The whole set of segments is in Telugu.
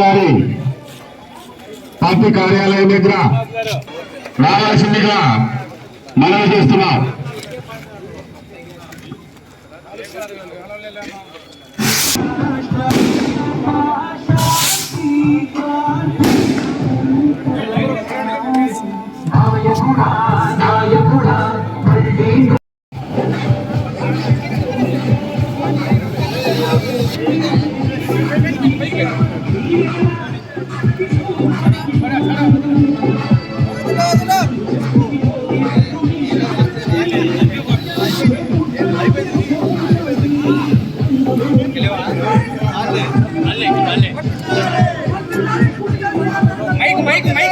గారి పార్టీ కార్యాలయం దగ్గర రావాల్సిందిగా మనవి చేస్తున్నాం. Mike mike mike.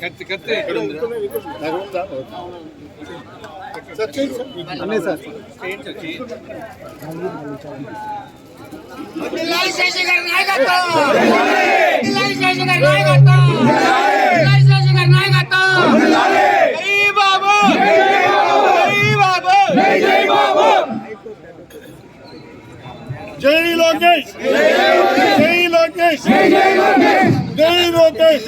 కత్తి కత్తి. జిల్లాల శాసన గారి నాయకత్వం. జిల్లాల. శాసన గారి నాయకత్వం. జిల్లాల శాసన గారి నాయకత్వం. జై బాబు. జై బాబు. జై లోకేష్. జై లోకేష్ జై లోకేష్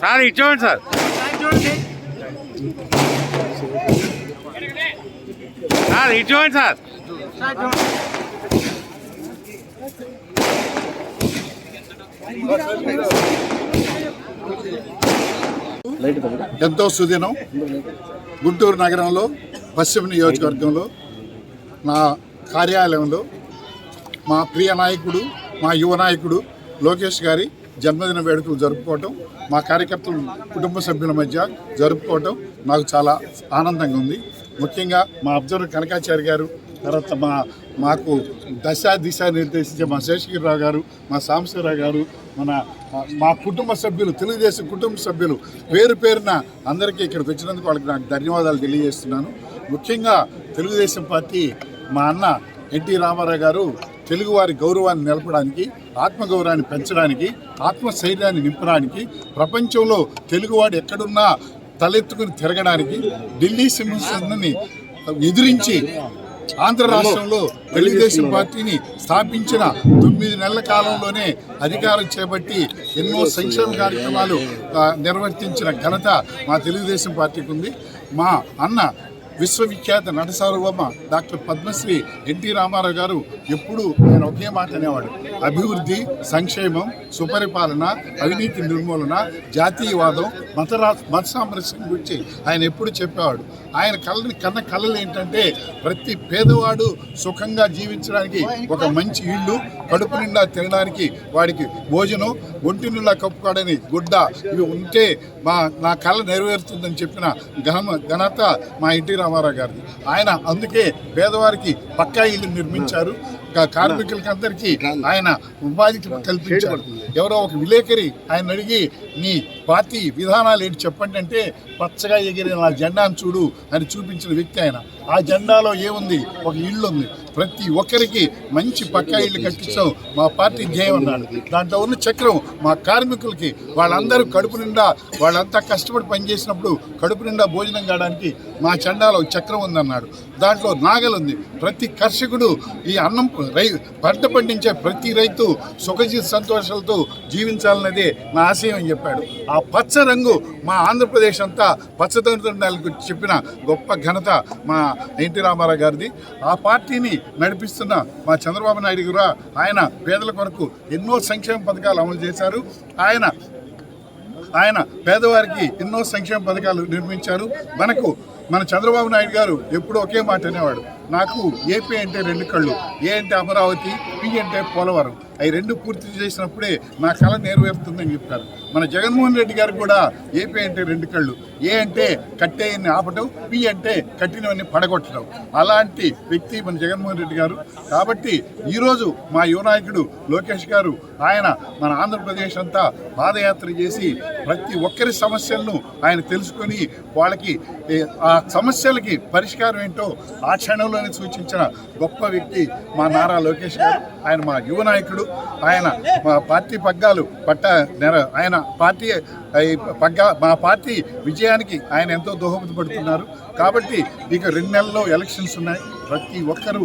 సార్ ఇటు చూడండి సార్ సార్ ఇటు చూడండి సార్ ఎంతో సుదినం. గుంటూరు నగరంలో పశ్చిమ నియోజకవర్గంలో నా కార్యాలయంలో మా ప్రియ నాయకుడు మా యువ నాయకుడు లోకేష్ గారి జన్మదిన వేడుకలు జరుపుకోవటం మా కార్యకర్తలు కుటుంబ సభ్యుల మధ్య జరుపుకోవటం నాకు చాలా ఆనందంగా ఉంది. ముఖ్యంగా మా అబ్జర్వర్ కనకాచారి గారు తర్వాత మా మాకు దశ దిశ నిర్దేశించే మా శేషగిరిరావు గారు మా సాంబశివరావు గారు మన మా కుటుంబ సభ్యులు తెలుగుదేశం కుటుంబ సభ్యులు పేరు పేరున అందరికీ ఇక్కడికి వచ్చినందుకు వాళ్ళకి నాకు ధన్యవాదాలు తెలియజేస్తున్నాను. ముఖ్యంగా తెలుగుదేశం పార్టీ మా అన్న ఎన్టీ రామారావు గారు తెలుగువారి గౌరవాన్ని నిలపడానికి ఆత్మగౌరవాన్ని పెంచడానికి ఆత్మశైర్యాన్ని నింపడానికి ప్రపంచంలో తెలుగువాడు ఎక్కడున్నా తలెత్తుకుని తిరగడానికి ఢిల్లీ సింహాసనాన్ని ఎదిరించి ఆంధ్ర రాష్ట్రంలో తెలుగుదేశం పార్టీని స్థాపించిన తొమ్మిది నెలల కాలంలోనే అధికారం చేపట్టి ఎన్నో సంక్షేమ కార్యక్రమాలు నిర్వర్తించిన ఘనత మా తెలుగుదేశం పార్టీకి ఉంది. మా అన్న విశ్వవిఖ్యాత నట డాక్టర్ పద్మశ్రీ ఎన్టీ రామారావు గారు ఎప్పుడూ ఆయన ఒకే మాట అనేవాడు. అభివృద్ధి సంక్షేమం సుపరిపాలన అవినీతి నిర్మూలన జాతీయవాదం మతరా మత సామరస్యం గురించి ఆయన ఎప్పుడు చెప్పేవాడు. ఆయన కళ్ళని కన్న కళలు ఏంటంటే ప్రతి పేదవాడు సుఖంగా జీవించడానికి ఒక మంచి ఇల్లు కడుపు నిండా తినడానికి వాడికి భోజనం ఒంటి నిండా కప్పుకోడని గుడ్డ ఇవి ఉంటే మా నా కళ నెరవేరుతుందని చెప్పిన ఘన ఘనత మా ఎన్టీ రామారావు గారిది. ఆయన అందుకే పేదవారికి పక్కా ఇల్లు నిర్మించారు. కార్మికులకి అందరికీ ఆయన ఉపాధి కల్పించారు. ఎవరో ఒక విలేకరి ఆయన అడిగి నీ పార్టీ విధానాలు ఏంటి చెప్పండి అంటే పచ్చగా ఎగిరిన నా జెండాను చూడు అని చూపించిన వ్యక్తి ఆయన. ఆ జెండాలో ఏముంది? ఒక ఇల్లు ఉంది ప్రతి ఒక్కరికి మంచి పక్కా ఇల్లు కట్టించాం మా పార్టీ ధ్యేయం అన్నాడు. దాంట్లో ఉన్న చక్రం మా కార్మికులకి వాళ్ళందరూ కడుపు నిండా వాళ్ళంతా కష్టపడి పనిచేసినప్పుడు కడుపు నిండా భోజనం కావడానికి మా చండాలో చక్రం ఉందన్నాడు. దాంట్లో నాగలు ఉంది ప్రతి కర్షకుడు ఈ అన్నం రై పంట పండించే ప్రతి రైతు సుఖజీ సంతోషాలతో జీవించాలన్నదే నా ఆశయం అని చెప్పాడు. ఆ పచ్చ రంగు మా ఆంధ్రప్రదేశ్ అంతా పచ్చదనాలకు చెప్పిన గొప్ప ఘనత మా ఎన్టీ రామారావు గారిది. ఆ పార్టీని నడిపిస్తున్న మా చంద్రబాబు నాయుడు గారు ఆయన పేదల కొరకు ఎన్నో సంక్షేమ పథకాలు అమలు చేశారు. ఆయన ఆయన పేదవారికి ఎన్నో సంక్షేమ పథకాలు నిర్మించారు. మనకు మన చంద్రబాబు నాయుడు గారు ఎప్పుడూ ఒకే మాట అనేవాడు. నాకు ఏపీ అంటే రెండు కళ్ళు ఏ అంటే అమరావతి పి అంటే పోలవరం. అవి రెండు పూర్తి చేసినప్పుడే నా కళ నెరవేరుతుందని చెప్తారు. మన జగన్మోహన్ రెడ్డి గారు కూడా ఏపీ అంటే రెండు కళ్ళు. ఏ అంటే కట్టేయని ఆపటం పి అంటే కట్టినవన్నీ పడగొట్టడం. అలాంటి వ్యక్తి మన జగన్మోహన్ రెడ్డి గారు. కాబట్టి ఈరోజు మా యువనాయకుడు లోకేష్ గారు ఆయన మన ఆంధ్రప్రదేశ్ అంతా పాదయాత్ర చేసి ప్రతి ఒక్కరి సమస్యలను ఆయన తెలుసుకొని వాళ్ళకి ఆ సమస్యలకి పరిష్కారం ఏంటో ఆ క్షణంలోనే సూచించిన గొప్ప వ్యక్తి మా నారా లోకేష్ గారు. ఆయన మా యువ నాయకుడు ఆయన మా పార్టీ పగ్గాలు పట్ట నెర ఆయన పార్టీ పగ్గా మా పార్టీ విజయానికి ఆయన ఎంతో దోహదపడుతున్నారు. కాబట్టి ఇక రెండు నెలల్లో ఎలక్షన్స్ ఉన్నాయి. ప్రతి ఒక్కరూ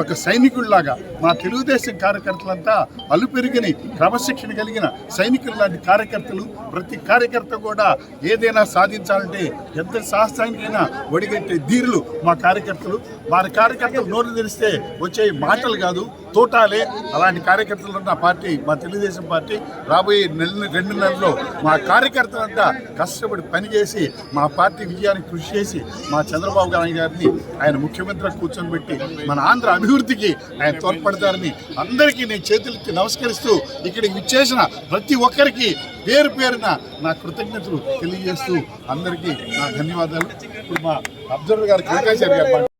ఒక సైనికుల్లాగా మా తెలుగుదేశం కార్యకర్తలంతా అలుపెరిగిని క్రమశిక్షణ కలిగిన సైనికులు లాంటి కార్యకర్తలు ప్రతి కార్యకర్త కూడా ఏదైనా సాధించాలంటే ఎంత సాహసానికైనా ఒడిగట్టే ధీరులు మా కార్యకర్తలు. వారి కార్యకర్తలు నోరు తెరిస్తే వచ్చే మాటలు కాదు. తూటాలి. అలాంటి కార్యకర్తలు ఉన్న పార్టీ మా తెలుగుదేశం పార్టీ రాబోయే నెల రెండు నెలల్లో మా కార్యకర్తలంతా కష్టపడి పనిచేసి మా పార్టీ విజయానికి కృషి చేసి మా చంద్రబాబు నాయుడు గారిని ఆయన ముఖ్యమంత్రి కూర్చొని పెట్టి మన ఆంధ్ర అభివృద్ధికి ఆయన తోడ్పడతారని అందరికీ నేను చేతులెత్తి నమస్కరిస్తూ ఇక్కడికి విచ్చేసిన ప్రతి ఒక్కరికి పేరు పేరున నా కృతజ్ఞతలు తెలియజేస్తూ అందరికీ నా ధన్యవాదాలు. ఇప్పుడు మా అబ్జర్వర్ గారు కనకాచారి గారు